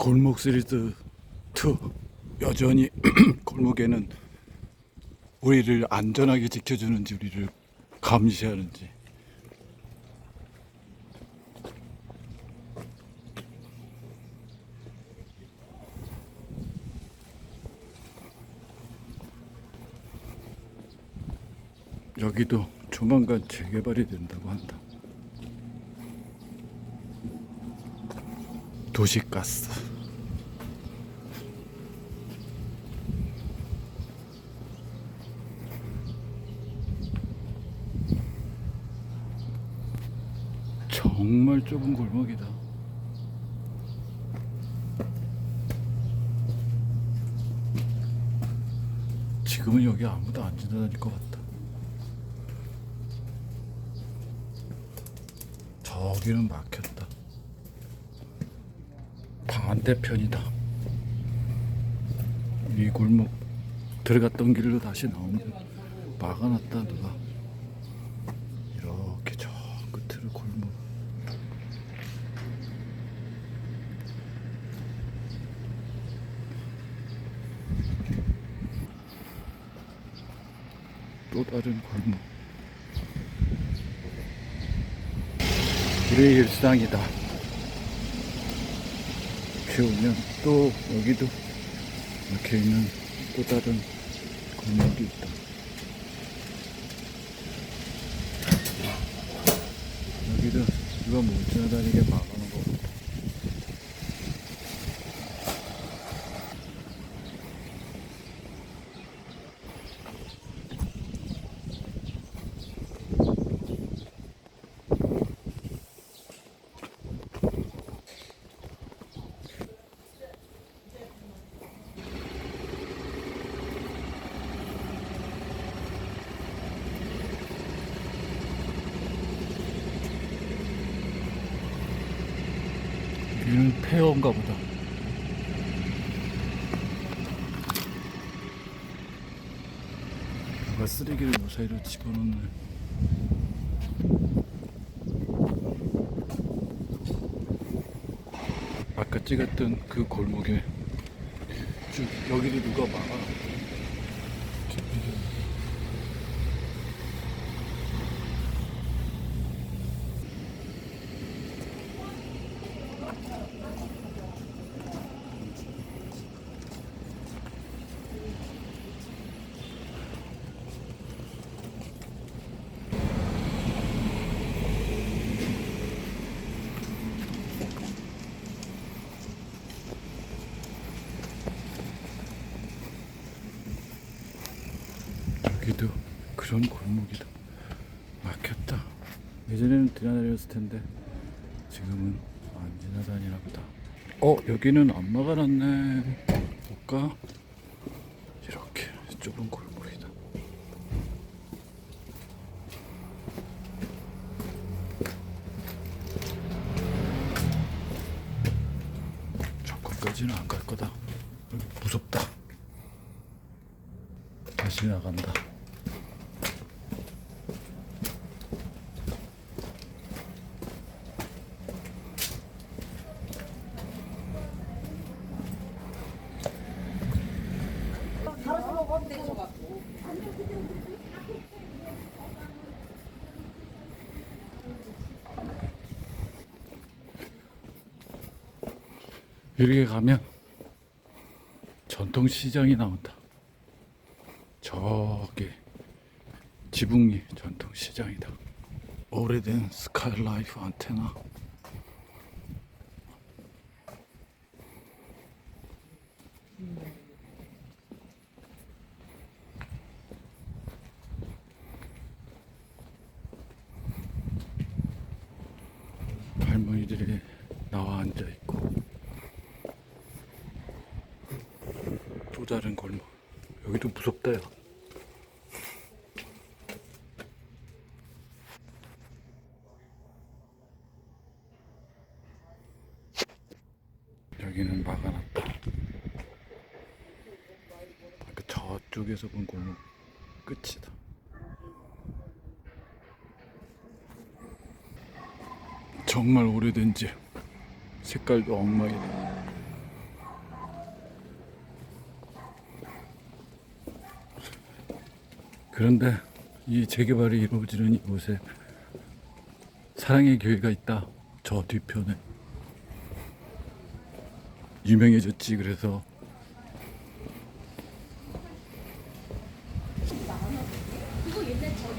골목 시리즈 2 여전히 골목에는 우리를 안전하게 지켜주는지 우리를 감시하는지 여기도 조만간 재개발이 된다고 한다. 도시가스. 정말 좁은 골목이다. 지금은 여기 아무도 안 지나다닐 것 같다. 저기는 막혔다. 반대편이다. 이 골목 들어갔던 길로 다시 나오면 막아놨다 누가. 이렇게 저 끝으로 골목. 또 다른 골목. 우리의 일상이다. 비 오면 또 여기도 이렇게 있는 또 다른 골목이 있다. 여기도 누가 못 지나다니게 막 폐허인가 보다. 누가 쓰레기를 무사히로 집어넣네. 아까 찍었던 그 골목에 쭉 여기를 누가 막아. 여기도 그런 골목이다. 막혔다. 예전에는 지나다녔을 텐데 지금은 안 지나다니나 보다. 어 여기는 안 막아놨네. 볼까? 이렇게 좁은 골목이다. 저거까지는 안 갈 거다. 다시 나간다. 이렇게 가면 전통시장이 나온다. 저기 지붕이 전통시장이다. 오래된 스카이라이프 안테나. 할머니들이 나와 앉아 있고 또 다른 골목 여기도 무섭다 야. 여기는 막아놨다. 그 저쪽에서 본 골목 끝이다. 정말 오래된 집. 색깔도 엉망이다 그런데 이 재개발이 이루어지는 이곳에 사랑의 교회가 있다. 저 뒤편에. 유명해졌지, 그래서. 그거 옛날 전